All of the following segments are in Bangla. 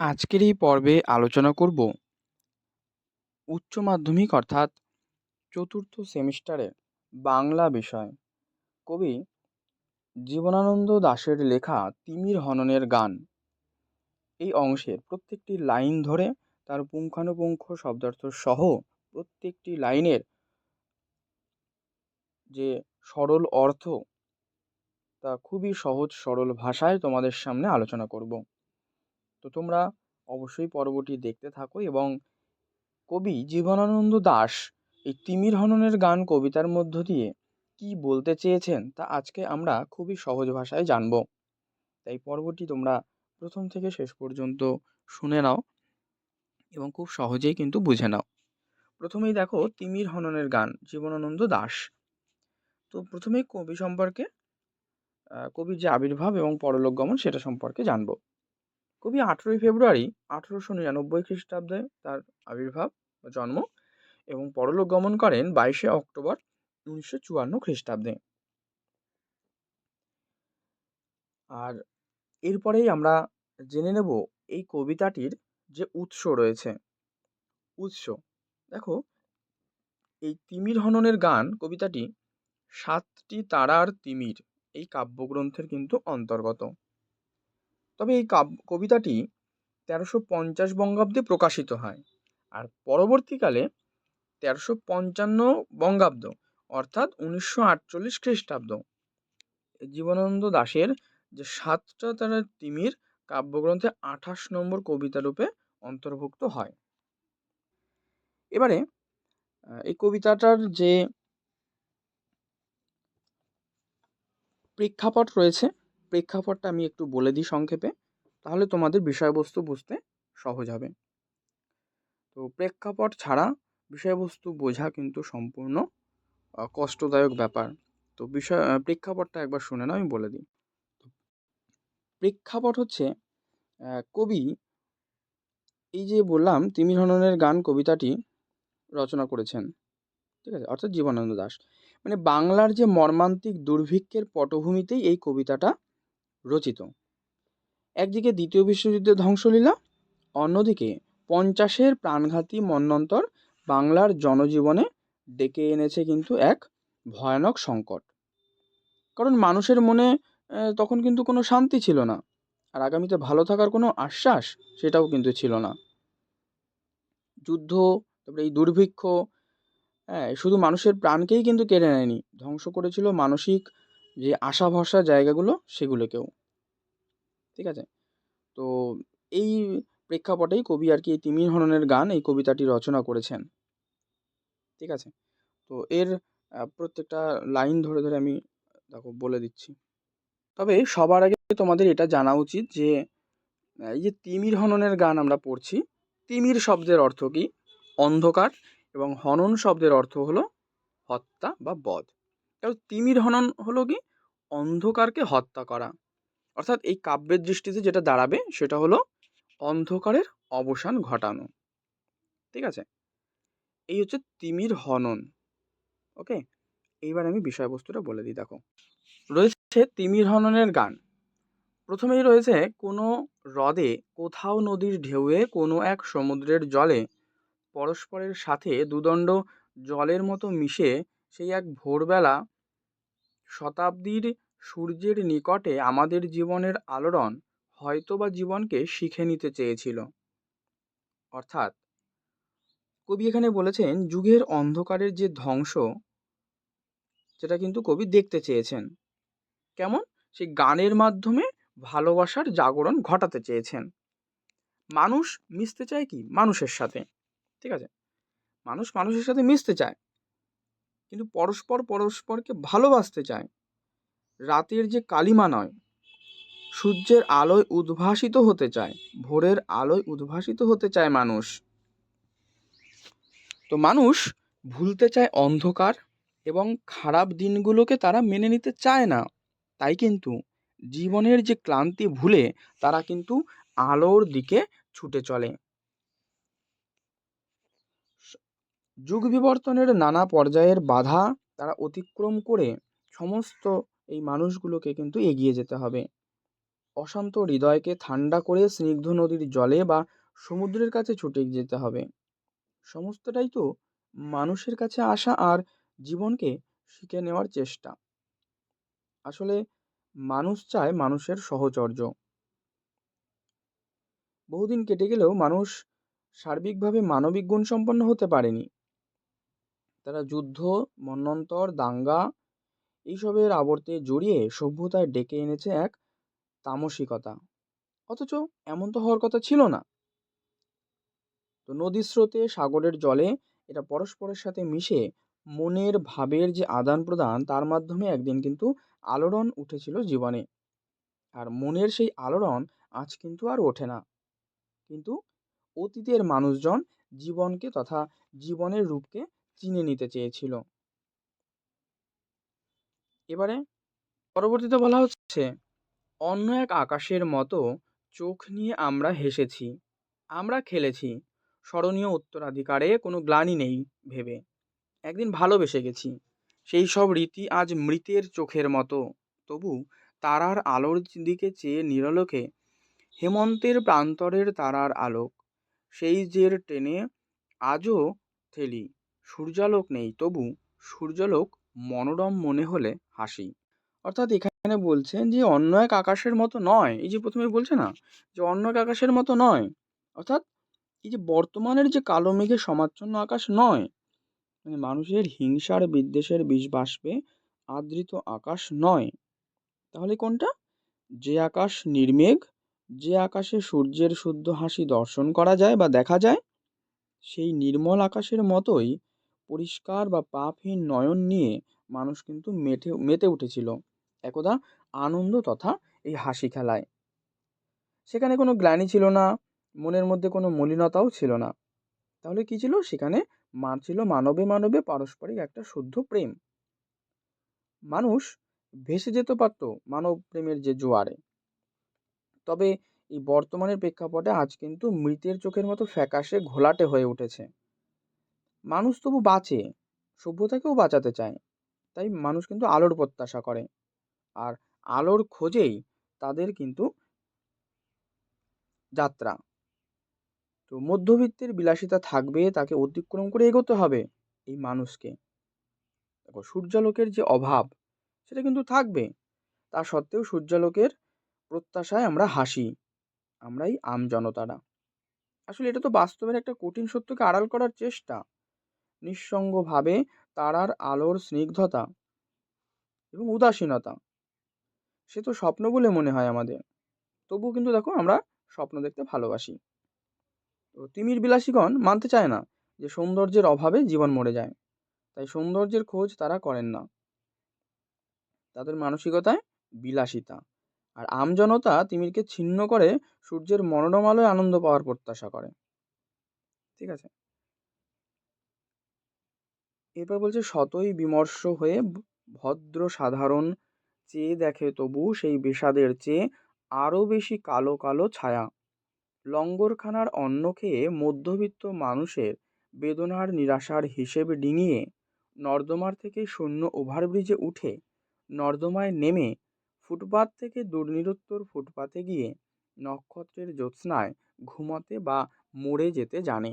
আজকের এই পর্বে আলোচনা করব উচ্চ মাধ্যমিক অর্থাৎ চতুর্থ সেমিস্টারের বাংলা বিষয়। কবি জীবনানন্দ দাশের লেখা তিমির হননের গান। এই অংশের প্রত্যেকটি লাইন ধরে তার পুঙ্খানুপুঙ্খ শব্দার্থ সহ প্রত্যেকটি লাইনের যে সরল অর্থ, তা খুবই সহজ সরল ভাষায় তোমাদের সামনে আলোচনা করব। তো তোমরা অবশ্যই পর্বটি দেখতে থাকো এবং কবি জীবনানন্দ দাশ এই তিমির হননের গান কবিতার মধ্য দিয়ে কি বলতে চেয়েছেন তা আজকে আমরা খুবই সহজ ভাষায় জানব। তাই পর্বটি তোমরা প্রথম থেকে শেষ পর্যন্ত শুনে নাও এবং খুব সহজেই কিন্তু বুঝে নাও। প্রথমেই দেখো তিমির হননের গান জীবনানন্দ দাশ তো প্রথমেই কবি সম্পর্কে কবির যে আবির্ভাব এবং পরলোক গমন সেটা সম্পর্কে জানব। কবি আঠেরোই ফেব্রুয়ারি আঠেরোশো নিরানব্বই খ্রিস্টাব্দে তার আবির্ভাব বা জন্ম এবং পরলোক গমন করেন বাইশে অক্টোবর উনিশশো চুয়ান্ন খ্রিস্টাব্দে। আর এরপরেই আমরা জেনে নেব এই কবিতাটির যে উৎস রয়েছে। উৎস, দেখো, এই তিমির হননের গান, কবিতাটি সাতটি তারার তিমির, এই কাব্যগ্রন্থের কিন্তু অন্তর্গত। তবে এই কাব্য কবিতাটি তেরোশো পঞ্চাশ বঙ্গাব্দে প্রকাশিত হয় আর পরবর্তীকালে তেরোশো পঞ্চান্ন বঙ্গাব্দ অর্থাৎ উনিশশো আটচল্লিশ খ্রিস্টাব্দ। জীবনানন্দ দাশের যে সাতটা তারা তিমির কাব্যগ্রন্থে আঠাশ নম্বর কবিতা রূপে অন্তর্ভুক্ত হয়। এবারে এই কবিতাটার যে প্রেক্ষাপট রয়েছে প্রেক্ষাপটটা আমি একটু বলে দিই সংক্ষেপে, তাহলে তোমাদের বিষয়বস্তু বুঝতে সহজ হবে। তো প্রেক্ষাপট ছাড়া বিষয়বস্তু বোঝা কিন্তু সম্পূর্ণ কষ্টদায়ক ব্যাপার। তো বিষয় প্রেক্ষাপটটা একবার শুনে নাও, আমি বলে দিই। প্রেক্ষাপট হচ্ছে কবি, এই যে বললাম তিমির হননের গান কবিতাটি রচনা করেছেন, ঠিক আছে? অর্থাৎ জীবনানন্দ দাস মানে বাংলার যে মর্মান্তিক দুর্ভিক্ষের পটভূমিতেই এই কবিতাটা রচিত। একদিকে দ্বিতীয় বিশ্বযুদ্ধের ধ্বংসলীলা, অন্যদিকে পঞ্চাশের প্রাণঘাতী মন্বন্তর বাংলার জনজীবনে ডেকে এনেছে কিন্তু এক ভয়ানক সংকট। কারণ মানুষের মনে তখন কিন্তু কোনো শান্তি ছিল না, আর আগামীতে ভালো থাকার কোনো আশ্বাস সেটাও কিন্তু ছিল না। যুদ্ধ, তারপরে এই দুর্ভিক্ষ হ্যাঁ শুধু মানুষের প্রাণকেই কিন্তু কেড়ে নেয়নি, ধ্বংস করেছিল মানসিক যে আশা ভরসা জায়গাগুলো সেগুলোকেও। ঠিক আছে? তো এই প্রেক্ষাপটেই কবি আর কি তিমির হননের গান, এই কবিতাটি রচনা করেছেন। ঠিক আছে? তো এর প্রত্যেকটা লাইন ধরে ধরে আমি, দেখো, বলে দিচ্ছি। তবে সবার আগে তোমাদের এটা জানা উচিত যে এই যে তিমির হননের গান আমরা পড়ছি, তিমির শব্দের অর্থ কি? অন্ধকার এবং হনন শব্দের অর্থ হলো হত্যা বা বধ। কারণ তিমির হনন হলো কি? অন্ধকারকে হত্যা করা। অর্থাৎ এই কাব্যের দৃষ্টিতে যেটা দাঁড়াবে সেটা হলো অন্ধকারের অবসান ঘটানো। ঠিক আছে? এই হচ্ছে তিমির হনন। ওকে? এইবার আমি বিষয়বস্তুটা বলে দিই, দেখো। রয়েছে তিমির হননের গান। প্রথমেই রয়েছে, কোনো হ্রদে কোথাও নদীর ঢেউয়ে কোনো এক সমুদ্রের জলে পরস্পরের সাথে দুদণ্ড জলের মতো মিশে সেই এক ভোরবেলা শতাব্দীর সূর্যের নিকটে আমাদের জীবনের আলোড়ন হয়তো বা জীবনকে শিখে নিতে চেয়েছিল। অর্থাৎ কবি এখানে বলেছেন, যুগের অন্ধকারের যে ধ্বংস, সেটা কিন্তু কবি দেখতে চেয়েছেন। কেমন? সেই গানের মাধ্যমে ভালোবাসার জাগরণ ঘটাতে চেয়েছেন। মানুষ মিশতে চায় কি? মানুষের সাথে। ঠিক আছে? মানুষ মানুষের সাথে মিশতে চায়। কিন্তু পরস্পর পরস্পরকে ভালোবাসতে চায়। রাতের যে কালিমা নয়, সূর্যের আলোয় উদ্ভাসিত হতে চায়, ভোরের আলোয় উদ্ভাসিত হতে চায় মানুষ। তো মানুষ ভুলতে চায় অন্ধকার এবং খারাপ দিনগুলোকে তারা মেনে নিতে চায় না। তাই কিন্তু জীবনের যে ক্লান্তি ভুলে তারা কিন্তু আলোর দিকে ছুটে চলে। যুগ বিবর্তনের নানা পর্যায়ের বাধা তারা অতিক্রম করে সমস্ত এই মানুষগুলোকে কিন্তু এগিয়ে যেতে হবে। অশান্ত হৃদয়কে ঠান্ডা করে স্নিগ্ধ নদীর জলে বা সমুদ্রের কাছে ছুটে যেতে হবে। সমস্তটাই তো মানুষের কাছে আসা আর জীবনকে শিখে নেওয়ার চেষ্টা। আসলে মানুষ চায় মানুষের সহচর্য। বহুদিন কেটে গেলেও মানুষ সার্বিকভাবে মানবিক গুণ সম্পন্ন হতে পারেনি। তারা যুদ্ধ মন্বন্তর দাঙ্গা এইসবের আবর্তে জড়িয়ে সভ্যতায় ডেকে এনেছে এক তামসিকতা। অথচ এমন তো হওয়ার কথা ছিল না। তো নদীর স্রোতে, সাগরের জলে এটা পরস্পরের সাথে মিশে মনের ভাবের যে আদান প্রদান, তার মাধ্যমে একদিন কিন্তু আলোড়ন উঠেছিল জীবনে। আর মনের সেই আলোড়ন আজ কিন্তু আর ওঠে না। কিন্তু অতীতের মানুষজন জীবনকে তথা জীবনের রূপকে চিনে নিতে চেয়েছিল। এবারে পরবর্তীতে বলা হচ্ছে, অন্য এক আকাশের মতো চোখ নিয়ে আমরা হেসেছি, আমরা খেলেছি, স্মরণীয় উত্তরাধিকারে কোনো গ্লানি নেই ভেবে। একদিন ভালোবেসে গেছি, সেই সব রীতি আজ মৃতের চোখের মতো। তবু তারার আলোর দিকে চেয়ে নিরলোকে, হেমন্তের প্রান্তরের তারার আলোক, সেই জের টেনে আজও ঠেলি। সূর্যালোক নেই, তবু সূর্যালোক মনোরম মনে হলে হাসি। অর্থাৎ এখানে বলছেন যে, অন্য এক আকাশের মতো নয়। এই যে প্রথমে বলছে না, যে অন্য এক আকাশের মতো নয়। অর্থাৎ এই যে বর্তমানের যে কালো মেঘে সমাচ্ছন্ন আকাশ নয় মানে মানুষের হিংসার বিদ্বেষের বিষ বাষ্পে আদৃত আকাশ নয়। তাহলে কোনটা? যে আকাশ নির্মেঘ, যে আকাশে সূর্যের শুদ্ধ হাসি দর্শন করা যায় বা দেখা যায়, সেই নির্মল আকাশের মতোই পরিষ্কার বা পাপহীন নয়ন নিয়ে মানুষ কিন্তু মেটে মেতে উঠেছিল। একদা আনন্দ তথা এই হাসি খেলায়। সেখানে কোনো গ্লানি ছিল না, মনের মধ্যে কোনো মলিনতাও ছিল না। তাহলে কি ছিল? সেখানে মা ছিল মানবে মানবে পারস্পরিক একটা শুদ্ধ প্রেম। মানুষ ভেসে যেতে পারত মানব প্রেমের যে জোয়ারে। তবে এই বর্তমানের প্রেক্ষাপটে আজ কিন্তু মৃতের চোখের মতো ফ্যাকাশে ঘোলাটে হয়ে উঠেছে। মানুষ তবু বাঁচে, সভ্যতাকেও বাঁচাতে চায়। তাই মানুষ কিন্তু আলোর প্রত্যাশা করে। আর আলোর খোঁজেই তাদের কিন্তু যাত্রা। তো মধ্যবিত্তের বিলাসিতা থাকবে, তাকে অতিক্রম করে এগোতে হবে এই মানুষকে। দেখো, সূর্যালোকের যে অভাব, সেটা কিন্তু থাকবে। তা সত্ত্বেও সূর্যালোকের প্রত্যাশায় আমরা হাসি, আমরাই আম জনতারা। আসলে এটা তো বাস্তবের একটা কঠিন সত্যকে আড়াল করার চেষ্টা। নিঃসঙ্গভাবে তারার আলোর স্নিগ্ধতা এবং উদাসীনতা। সে তো স্বপ্ন বলে মনে হয় আমাদের। তবুও কিন্তু দেখো আমরা স্বপ্ন দেখতে ভালোবাসি। তো তিমির বিলাসীগণ মানতে চায় না যে সৌন্দর্যের অভাবে জীবন মরে যায়। তাই সৌন্দর্যের খোঁজ তারা করেন না। তাদের মানসিকতায় বিলাসিতা। আর আমজনতা তিমিরকে ছিন্ন করে সূর্যের মনোরম আলোয় আনন্দ পাওয়ার প্রত্যাশা করে। ঠিক আছে? এরপর বলছে শতই বিমর্ষ হয়ে ভদ্র সাধারণ চেয়ে দেখে তবু সেই বিষাদের চেয়ে আরও বেশি কালো কালো ছায়া। লঙ্গরখানার অন্ন খেয়ে মধ্যবিত্ত মানুষের বেদনার নিরাশার হিসেব ডিঙিয়ে নর্দমার থেকে শূন্য ওভারব্রিজে উঠে নর্দমায় নেমে ফুটপাত থেকে দুর্নিরুত্তর ফুটপাতে গিয়ে নক্ষত্রের জ্যোৎস্নায় ঘুমাতে বা মরে যেতে জানে।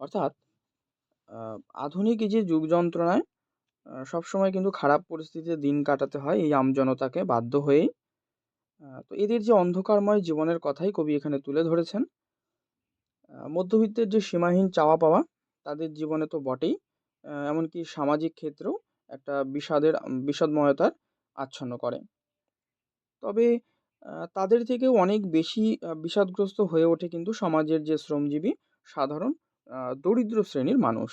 অর্থাৎ আধুনিক এই যে যুগ যন্ত্রণায় সবসময় কিন্তু খারাপ পরিস্থিতিতে দিন কাটাতে হয় এই আমজনতাকে বাধ্য হয়েই। তো এদের যে অন্ধকারময় জীবনের কথাই কবি এখানে তুলে ধরেছেন। মধ্যবিত্তের যে সীমাহীন চাওয়া পাওয়া, তাদের জীবনে তো বটেই। এমনকি সামাজিক ক্ষেত্রেও একটা বিষাদের, বিষাদময়তার আচ্ছন্ন করে। তবে তাদের থেকেও অনেক বেশি বিষাদগ্রস্ত হয়ে ওঠে কিন্তু সমাজের যে শ্রমজীবী, সাধারণ দরিদ্র শ্রেণির মানুষ।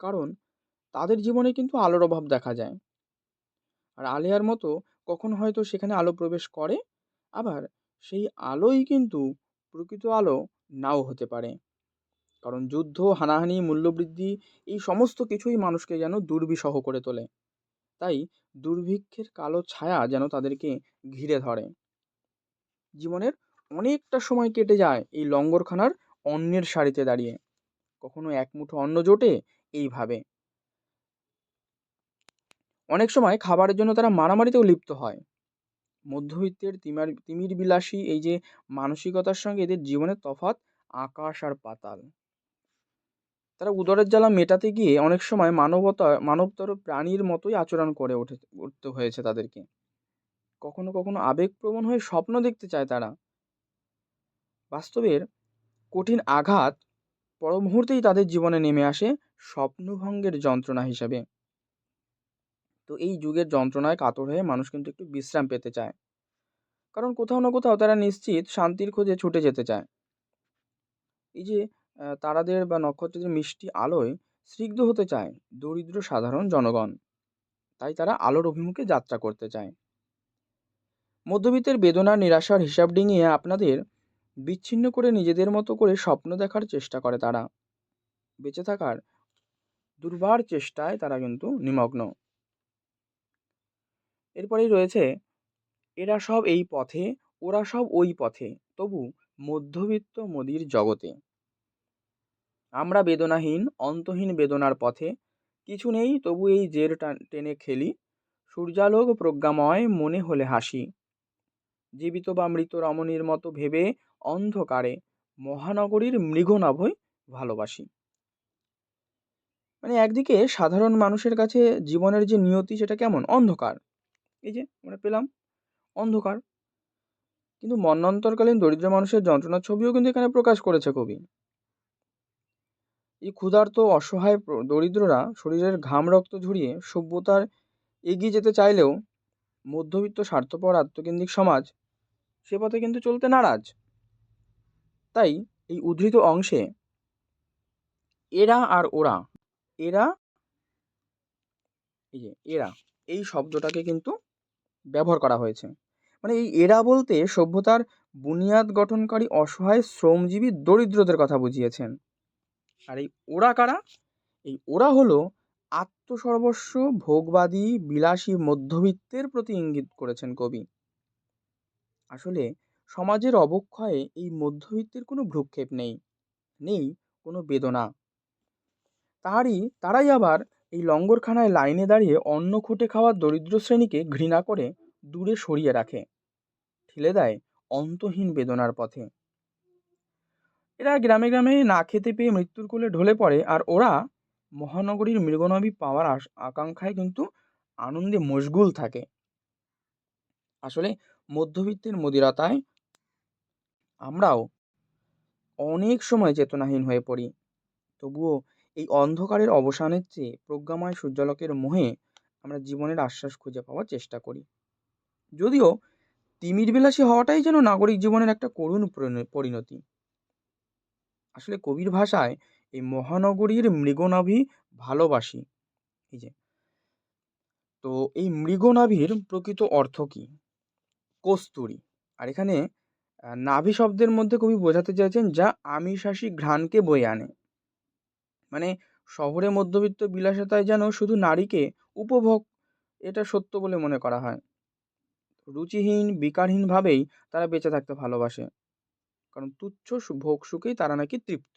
কারণ তাদের জীবনে কিন্তু আলোর অভাব দেখা যায়। আর আলেয়ার মতো কখন হয়তো সেখানে আলো প্রবেশ করে, আবার সেই আলোই কিন্তু প্রকৃত আলো নাও হতে পারে। কারণ যুদ্ধ, হানাহানি, মূল্যবৃদ্ধি এই সমস্ত কিছুই মানুষকে যেন দুর্বিষহ করে তোলে। তাই দুর্ভিক্ষের কালো ছায়া যেন তাদেরকে ঘিরে ধরে। জীবনের অনেকটা সময় কেটে যায় এই লঙ্গরখানার অন্যের সারিতে দাঁড়িয়ে। কখনো এক মুঠো অন্ন জোটে? এইভাবে। অনেক সময় খাবারের জন্য তারা মারামারিতেও লিপ্ত হয়। মধ্যবিত্তের তিমার তিমির বিলাসী এই যে মানসিকতার সঙ্গে এদের জীবনের তফাৎ আকাশ আর পাতাল। তারা উদরের জ্বালা মেটাতে গিয়ে অনেক সময় মানবতা, মানবতর প্রাণীর মতোই আচরণ করে ওঠে, উঠতে হয়েছে তাদেরকে। কখনো কখনো আবেগপ্রবণ হয়ে স্বপ্ন দেখতে চায় তারা। বাস্তবের কঠিন আঘাত পর মুহূর্তেই তাদের জীবনে নেমে আসে স্বপ্নভঙ্গের যন্ত্রণা হিসাবে। তো এই যুগের যন্ত্রণায় কাতর হয়ে মানুষ কিন্তু একটু বিশ্রাম পেতে চায়। কারণ কোথাও না কোথাও তারা নিশ্চিত শান্তির খোঁজে ছুটে যেতে চায়। এই যে তারাদের বা নক্ষত্রদের মিষ্টি আলোয় স্নিগ্ধ হতে চায় দরিদ্র সাধারণ জনগণ। তাই তারা আলোর অভিমুখে যাত্রা করতে চায়। মধ্যবিত্তের বেদনার নিরাশার হিসাব ডিঙিয়ে আপনাদের বিচ্ছিন্ন করে নিজেদের মতো করে স্বপ্ন দেখার চেষ্টা করে তারা। বেঁচে থাকার দুর্বার চেষ্টায় তারা কিন্তু নিমগ্ন। এরপরেই রয়েছে, এরা সব এই পথে, ওরা সব ওই পথে, তবু মধ্যবিত্ত মোদির জগতে। আমরা বেদনাহীন, অন্তহীন বেদনার পথে, কিছু নেই তবু এই জের টেনে খেলি, সূর্যালোক প্রজ্ঞাময় মনে হলে হাসি। জীবিত বা মৃত রমণীর মতো ভেবে অন্ধকারে মহানগরীর মৃগনাভই ভালোবাসি। মানে একদিকে সাধারণ মানুষের কাছে জীবনের যে নিয়তি সেটা কেমন? অন্ধকার। এই যে আমরা পেলাম অন্ধকার। কিন্তু মন্বন্তরকালীন দরিদ্র মানুষের যন্ত্রণার ছবিও কিন্তু এখানে প্রকাশ করেছে কবি। এই ক্ষুধার্ত, অসহায় দরিদ্ররা শরীরের ঘাম রক্ত ঝরিয়ে সভ্যতার এগিয়ে যেতে চাইলেও মধ্যবিত্ত, স্বার্থপর, আত্মকেন্দ্রিক সমাজ সে পথে কিন্তু চলতে নারাজ। তাই এই উদ্ধৃত অংশে এরা আর ওরা, এরা, এই যে এরা, এই শব্দটাকে কিন্তু ব্যবহার করা হয়েছে। মানে এই এরা বলতে সভ্যতার বুনিয়াদ গঠনকারী অসহায় শ্রমজীবী দরিদ্রদের কথা বুঝিয়েছেন। আর এই ওরা কারা? এই ওরা হলো আত্মসর্বস্ব, ভোগবাদী, বিলাসী মধ্যবিত্তের প্রতি ইঙ্গিত করেছেন কবি। আসলে সমাজের অবক্ষয়ে এই মধ্যবিত্তের কোনো ভ্রুক্ষেপ নেই নেই কোনো বেদনা। তাহারই তারাই আবার এই লঙ্গরখানায় লাইনে দাঁড়িয়ে অন্ন খুঁটে খাওয়া দরিদ্র শ্রেণীকে ঘৃণা করে দূরে সরিয়ে রাখে, ঠেলে দেয় অন্তহীন বেদনার পথে। এরা গ্রামে গ্রামে না খেতে পেয়ে মৃত্যুর কোলে ঢলে পড়ে আর ওরা মহানগরীর মৃগনবী পাওয়ার আকাঙ্ক্ষায় কিন্তু আনন্দে মশগুল থাকে। আসলে মধ্যবিত্তের মদিরতায় আমরাও অনেক সময় চেতনাহীন হয়ে পড়ি। তবুও এই অন্ধকারের অবসানের চেয়ে প্রজ্ঞাময় সূর্যালোকের মোহে আমরা জীবনের আশ্বাস খুঁজে পাওয়ার চেষ্টা করি। যদিও তিমির বিলাসী হওয়াটাই যেন নাগরিক জীবনের একটা করুণ পরিণতি। আসলে কবির ভাষায় এই মহানগরীর মৃগনাভি ভালোবাসি। এই যে। তো এই মৃগনাভির প্রকৃত অর্থ কি? কস্তুরী। আর এখানে নাভি শব্দের মধ্যে কবি বোঝাতে চাইছেন যা আমিষাসী ঘ্রাণকে বয়ে আনে। মানে শহরে মধ্যবিত্ত বিলাসিতায় যেন শুধু নারীকে উপভোগ, এটা সত্য বলে মনে করা হয়। রুচিহীন, বিকারহীনভাবেই তারা বেঁচে থাকতে ভালোবাসে। কারণ তুচ্ছ ভোগ সুখেই তারা নাকি তৃপ্ত।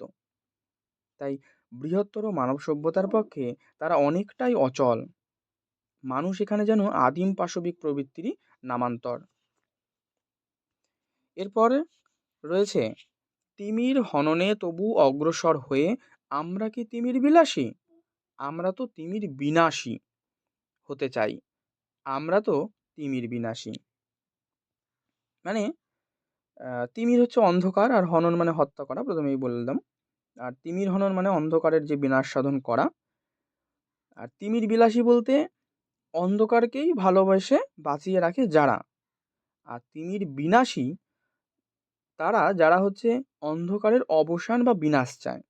তাই বৃহত্তর মানব সভ্যতার পক্ষে তারা অনেকটাই অচল। মানুষ এখানে যেন আদিম পাশবিক প্রবৃত্তিরই নামান্তর। এরপরে রয়েছে, তিমির হননে তবু অগ্রসর হয়ে আমরা কি তিমির বিলাসী? আমরা তো তিমির বিনাশী হতে চাই। আমরা তো তিমির বিনাশী। মানে তিমির হচ্ছে অন্ধকার আর হনন মানে হত্যা করা, প্রথমেই বললাম আর তিমির হনন মানে অন্ধকারের যে বিনাশ সাধন করা। আর তিমির বিলাসী বলতে অন্ধকারকেই ভালোবেসে বাঁচিয়ে রাখে যারা। আর তিমির বিনাশী তারা, যারা হচ্ছে অন্ধকারের অবসান বা বিনাশ চায়।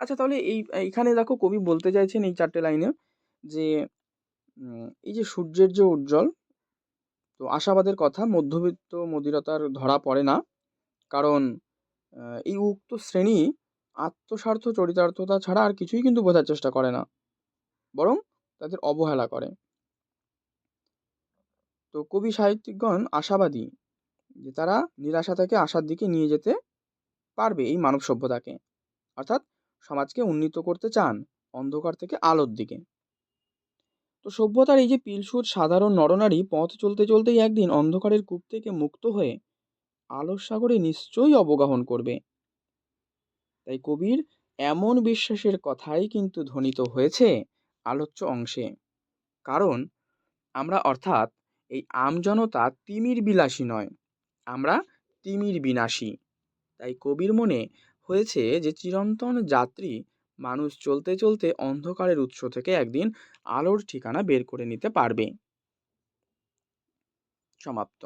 আচ্ছা তাহলে এই, এইখানে দেখো কবি বলতে চাইছেন এই চারটে লাইনে যে এই যে সূর্যের যে উজ্জ্বল, তো আশাবাদের কথা, মধ্যবিত্ত মদিরতার ধরা পড়ে না। কারণ এই উক্ত শ্রেণি আত্মস্বার্থ, চরিতার্থতা ছাড়া আর কিছুই কিন্তু বোঝার চেষ্টা করে না। বরং তাদের অবহেলা করে। তো কবি সাহিত্যিকগণ আশাবাদী যে তারা নিরাশা থেকে আশার দিকে নিয়ে যেতে পারবে এই মানব সভ্যতাকে। অর্থাৎ সমাজকে উন্নীত করতে চান অন্ধকার থেকে আলোর দিকে। তো সভ্যতার এই যে পিলসুর সাধারণ নরনারী পথ চলতে চলতেই একদিন অন্ধকারের কূপ থেকে মুক্ত হয়ে আলোর সাগরে নিশ্চয়ই অবগাহন করবে। তাই কবির এমন বিশ্বাসের কথাই কিন্তু ধ্বনিত হয়েছে আলোচ্য অংশে। কারণ আমরা অর্থাৎ এই আমজনতা তিমির বিলাসী নয়। আমরা তিমির বিনাশী। তাই কবির মনে হয়েছে যে চিরন্তন যাত্রী মানুষ চলতে চলতে অন্ধকারের উৎস থেকে একদিন আলোর ঠিকানা বের করে নিতে পারবে। সমাপ্ত।